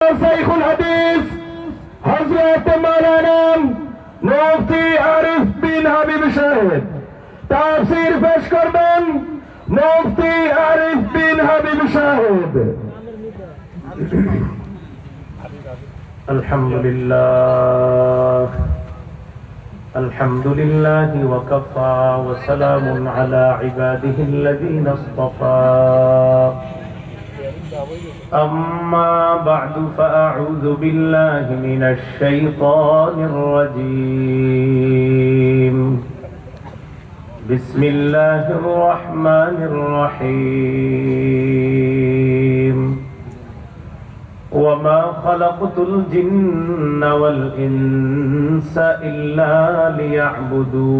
শাইখুল হাদিস হযরত মাওলানা মুফতি আরিফ বিন হাবিব সাহেব তাফসীর পেশ করবেন মুফতি আরিফ বিন হাবিব সাহেব الحمد لله الحمد لله وكفى وسلام على عباده الذين اصطفى أما بعد فأعوذ بالله من الشيطان الرجيم. بسم الله الرحمن الرحيم. وما خلقت الجن والإنس إلا ليعبدون.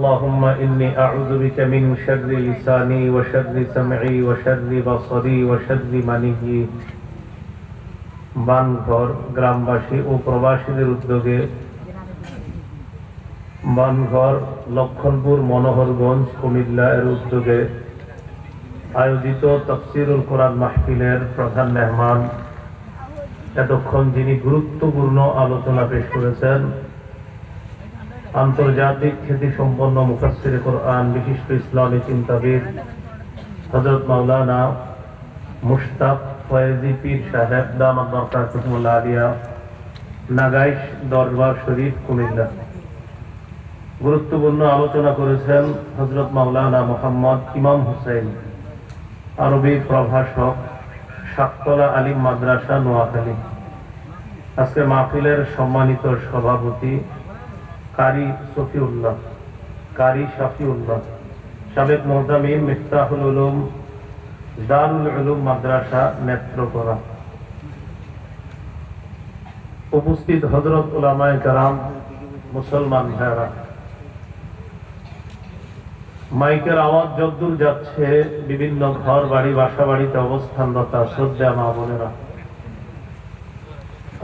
اللهم إني أعوذ بك من شر لساني وشر سمعي وشر بصري وشر مني বানঘর গ্রামবাসী ও প্রবাসীদের উদ্যোগে বানঘর লক্ষণপুর মনোহরগঞ্জ কুমিল্লা এর উদ্যোগে আয়োজিত তফসিরুল কোরআন মাহফিলের প্রধান মেহমান এতক্ষণ যিনি গুরুত্বপূর্ণ আলোচনা পেশ করেছেন আন্তর্জাতিক খ্যাতি সম্পন্ন মুফাসির কোরআন বিশিষ্ট ইসলামী চিন্তাবিদ হজরত মাওলানা মুশতাক ফয়েজি পীর সাহেব দামাত বরকাতুল্লাহ আলিয়া, নাগাইশ দরবার শরীফ, কুমিল্লা। গুরুত্বপূর্ণ আলোচনা করেছেন হজরত মাওলানা মোহাম্মদ ইমাম হুসাইন, আরবি প্রভাষক সাততলা আলিম মাদ্রাসা নোয়াখালী। আজকে মাহফিলের সম্মানিত সভাপতি কারি সফিউল্লাহ কারি শাফিউল্লাহ। সাবেক মোহতামিম মিফতাহুল উলুম, দারুল উলুম মাদ্রাসা নেত্রকোনা উপস্থিত হজরত উলামায়ে কারাম, মুসলমান ভাইরা মাইকের আওয়াজ যদ্দূর যাচ্ছে, বিভিন্ন ঘর বাড়ি বাসা বাড়িতে অবস্থানরতা শ্রদ্ধা মা বোনেরা।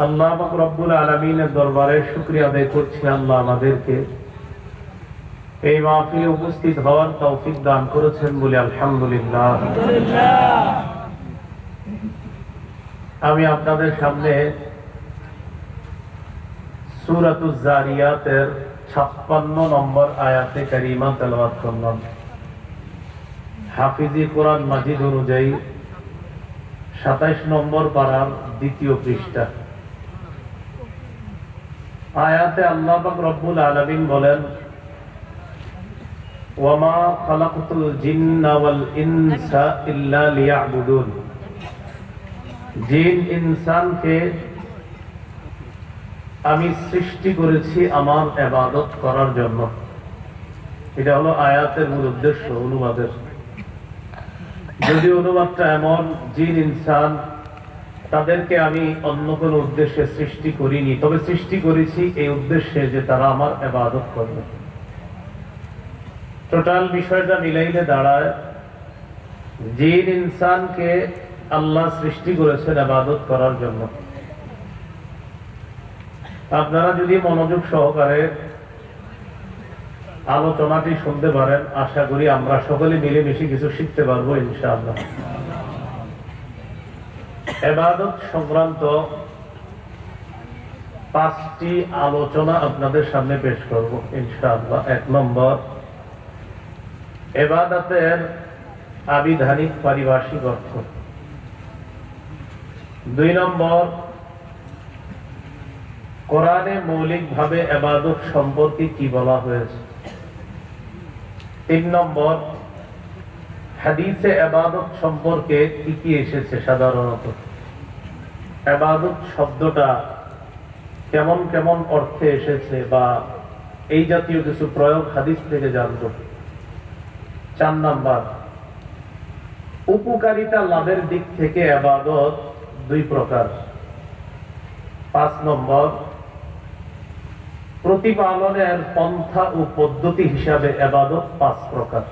আল্লাহ রব্বুল আলমিনের দরবারে শুক্রিয়া আদায় করছি, আল্লাহ আমাদেরকে এই উপস্থিত হওয়ার তৌফিক দান করেছেন বলে আলহামদুলিল্লাহ। আমি আপনাদের সামনে সুরাতুজ জারিয়াতের ছাপ্পান্ন নম্বর আয়াতে কারিমা তেলাওয়াত করলাম। হাফিজি কোরআন মাজিদ অনুযায়ী সাতাইশ নম্বর পাড়ার দ্বিতীয় পৃষ্ঠা। আয়াতে আল্লাহ পাক রব্বুল আলামিন বলেন, ওয়ামা খালাকতুল জিন্না ওয়াল ইনসা ইল্লা লিয়াবুদুন। জিন ইনসানকে আমি সৃষ্টি করেছি আমার এবাদত করার জন্য। এটা হলো আয়াতের মূল উদ্দেশ্য, অনুবাদের। যদি অনুবাদটা এমন, জিন ইনসান তাদেরকে আমি অন্য কোন উদ্দেশ্যে সৃষ্টি করিনি, তবে সৃষ্টি করেছি এই উদ্দেশ্যে যে তারা আমার এবাদত করবে। টোটাল বিষয়টা মিলাইলে দাঁড়ায়, জিন ইনসানকে আল্লাহ সৃষ্টি করেছেন আবাদত করার জন্য। আপনারা যদি মনোযোগ সহকারে আলোচনাটি শুনতে পারেন, আশা করি আমরা সকলে মিলেমিশে কিছু শিখতে পারব ইনশাআল্লাহ। এবাদত সংক্রান্ত পাঁচটি আলোচনা আপনাদের সামনে পেশ করব, ইনশাআল্লাহ। এক নম্বর, এবাদতের আবিধানিক পারিভাষিক অর্থ। দুই নম্বর, কোরআনে মৌলিকভাবে এবাদত সম্পর্কে কি বলা হয়েছে? তিন নম্বর, হাদিসে এবাদত সম্পর্কে কি কি এসেছে সাধারণত? এবাদত শব্দটা কেমন কেমন অর্থে এসেছে বা এই জাতীয় কিছু প্রয়োগ হাদিস থেকে জানব। চার নাম্বার, উপকারিতা লাভের দিক থেকে আবাদত দুই প্রকার। পাঁচ নম্বর, প্রতিপালনের পন্থা ও পদ্ধতি হিসাবে আবাদত পাঁচ প্রকার।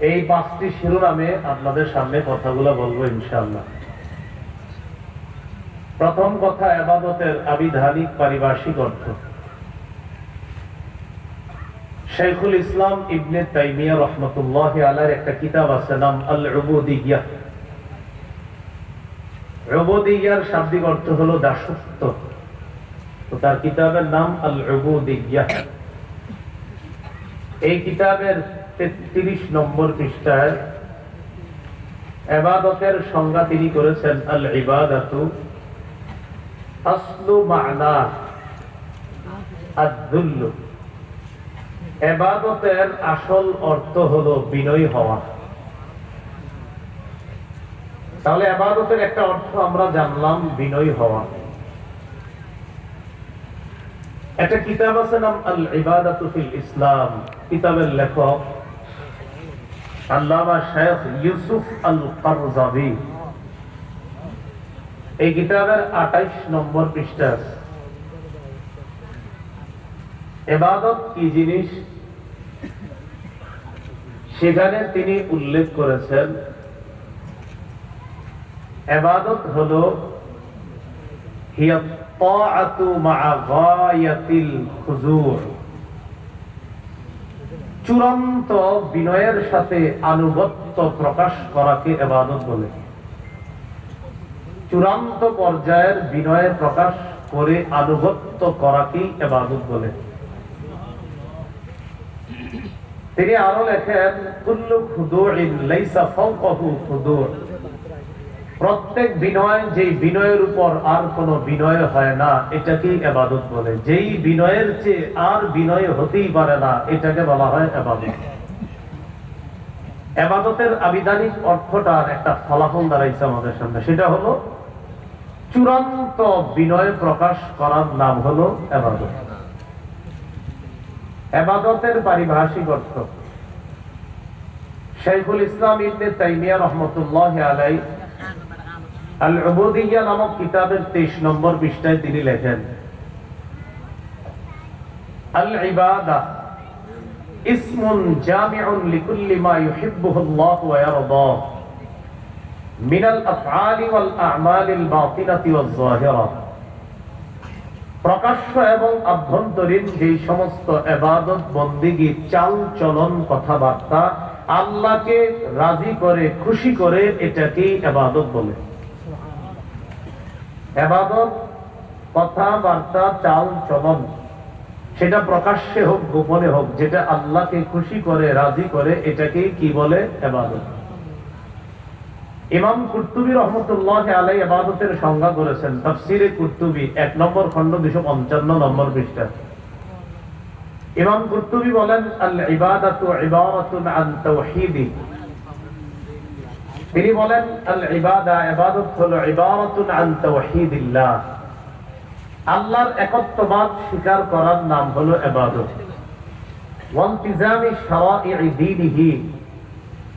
এই পাঁচটি শিরোনামে আপনাদের সামনে কথাগুলো বলব ইনশাআল্লাহ। প্রথম কথা আবাদতের আবিধানিক পারিভাষিক অর্থ। শেখুল ইসলাম ইবনে তাইমিয়া রহমতুল্লাহ আলার একটা কিতাব আছে, নাম আল রুবুদিয়া রুবুদিয়ার শাব্দিক অর্থ হলো দাসত্ব। তো তার কিতাবের নাম আল রুবুদিয়া এই কিতাবের তেত্রিশ নম্বর পৃষ্ঠায় এবাদতের সংজ্ঞা তিনি করেছেন আল ইবাদাতু আসলু মানা। আদুল্লু। এবাদতের আসল অর্থ হলো বিনয়ী হওয়া। তাহলে এবাদতের একটা অর্থ আমরা জানলাম, বিনয়ী হওয়া। একটা কিতাব আছে নাম আল ইবাদাতু ফিল ইসলাম, কিতাবের লেখক আল্লামা শেখ ইউসুফ আল কারজাবি এই কিতাবের আঠাইশ নম্বর পৃষ্ঠা এবাদত কি জিনিস? সেখানে তিনি উল্লেখ করেছেন, এবাদত হলো চূড়ান্ত বিনয়ের সাথে আনুগত্য প্রকাশ করাকে এবাদত বলে। চূড়ান্ত পর্যায়ের বিনয় প্রকাশ করে আনুগত্য করাকেই এবাদত বলে। তিনি আরও লেখেন, কুল্লু খুদুইন লাইসা ফাওকাহু খুদু' প্রত্যেক বিনয়, যেই বিনয়ের উপর আর কোনো বিনয় হয় না এটাকেই এবাদত বলে? যেই বিনয়ের চেয়ে আর বিনয় হতেই পারে না, এটাকে বলা হয় এবাদত। এবাদতের আবিধানিক অর্থটার একটা ফলাফল দাঁড়াইছে আমাদের সামনে। সেটা হলো চূড়ান্ত বিনয় প্রকাশ করার নাম হলো এবাদত। এবাদতের পারিভাষিক অর্থ। শেখুল ইসলাম ইবনে তাইমিয়া রহমতুল্লাহ আলাই আল উবুদিয়া নামক কিতাবের 23 নম্বর পৃষ্ঠায় তিনি লেখেন আল ইবাদা ইসমুন জামিউন লিকুল্লি মা ইউহিব্বুহু আল্লাহ ওয়া ইয়ারদাহ। প্রকাশ্য এবং আভ্যন্তরীণ যেই সমস্ত এবাদত, বন্দিগি, চাল চলন কথাবার্তা আল্লাহকে রাজি করে, খুশি করে এটাকেই এবাদত বলে। এবাদত, কথাবার্তা, চাল চলন, সেটা প্রকাশ্যে হোক, গোপনে হোক, যেটা আল্লাহকে খুশি করে, রাজি করে, এটাকেই কি বলে? এবাদত। ইমাম কুর্তুবী রহমতুল্লাহ আলাই আবাদতের সংজ্ঞা করেছেন, তফসিরে কুর্তুবী এক নম্বর খন্ড দুশো পঞ্চান্ন নম্বর পৃষ্ঠা। ইমাম কুর্তুবী বলেন তিনি বলেন আল্লাহর একত্ববাদ স্বীকার করার নাম হলো দীনিহি।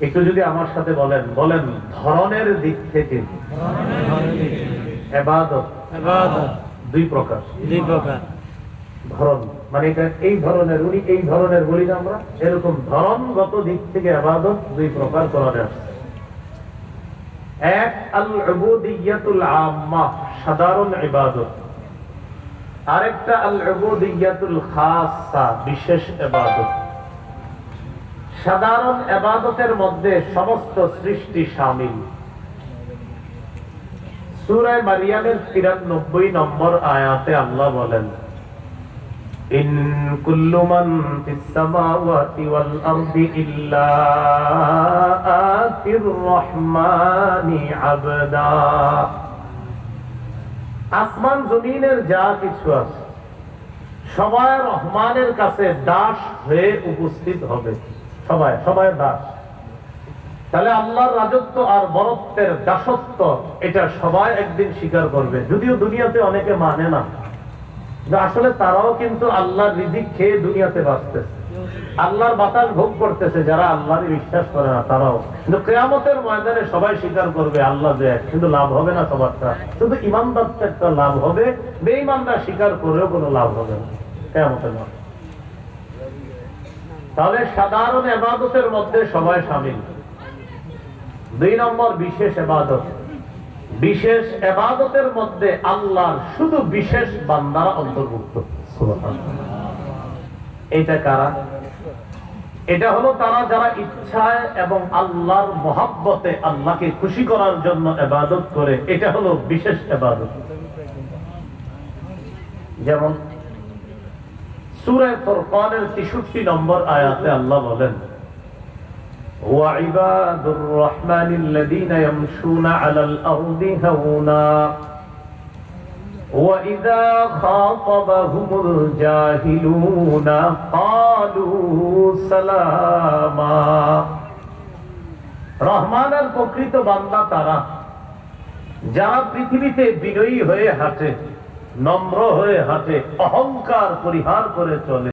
একটু যদি আমার সাথে বলেন বলেন ধরনের দিক থেকে এবাদত দুই প্রকার। দুই প্রকার। ধরন মানে এটা এই ধরনের উনি এই ধরনের বলি না আমরা এরকম ধরনগত দিক থেকে আবাদত দুই প্রকার আসছে এক আল উবুদিয়াতুল আম্মা সাধারণ ইবাদত আরেকটা আল উবুদিয়াতুল খাসা বিশেষ ইবাদত সাধারণ এবাদতের মধ্যে সমস্ত সৃষ্টি শামিল সুরায় মারিয়ামের তিরানব্বই নম্বর আয়াতে আল্লাহ বলেন, ইন কুল্লু মান ফিস সামাওয়াতি ওয়াল আরদি ইল্লা আতির রহমানি আবদা। আসমান জমিনের যা কিছু আছে, সবাই রহমানের কাছে দাস হয়ে উপস্থিত হবে। সবাই সবাই দাস তাহলে আল্লাহর রাজত্ব আর বরত্বের দাসত্ব, এটা সবাই একদিন স্বীকার করবে। যদিও দুনিয়াতে অনেকে মানে না। আসলে তারাও কিন্তু আল্লাহর রিজিক খেয়ে দুনিয়াতে বাঁচতেছে। আল্লাহর বাতাস ভোগ করতেছে, যারা আল্লাহর বিশ্বাস করে না, তারাও। কিন্তু কেয়ামতের ময়দানে সবাই স্বীকার করবে, আল্লাহ যে কিন্তু লাভ হবে না সবারটা। শুধু ইমানদারটা একটা লাভ হবে, বেঈমানরা স্বীকার করেও কোনো লাভ হবে না। কেয়ামতের মধ্যে তাহলে সাধারণ এবাদতের মধ্যে সবাই সামিল। দুই নম্বর বিশেষ এবাদত। বিশেষ এবাদতের মধ্যে আল্লাহর শুধু বিশেষ বান্দারা অন্তর্ভুক্ত। এটা কারা? এটা হলো তারা যারা ইচ্ছায় এবং আল্লাহর মহাব্বতে আল্লাহকে খুশি করার জন্য এবাদত করে। এটা হলো বিশেষ এবাদত। যেমন সুরায় ফরকানের তেষট্টি নম্বর আয়াতে আল্লাহ বলেন وعباد الرحمن الذين يمشون على الأرض هونا وإذا خاطبهم الجاهلون قالوا سلاما রহমানের প্রকৃত বান্দা তারা যারা পৃথিবীতে বিনয়ী হয়ে হাঁটে নম্র হয়ে হাঁটে অহংকার পরিহার করে চলে।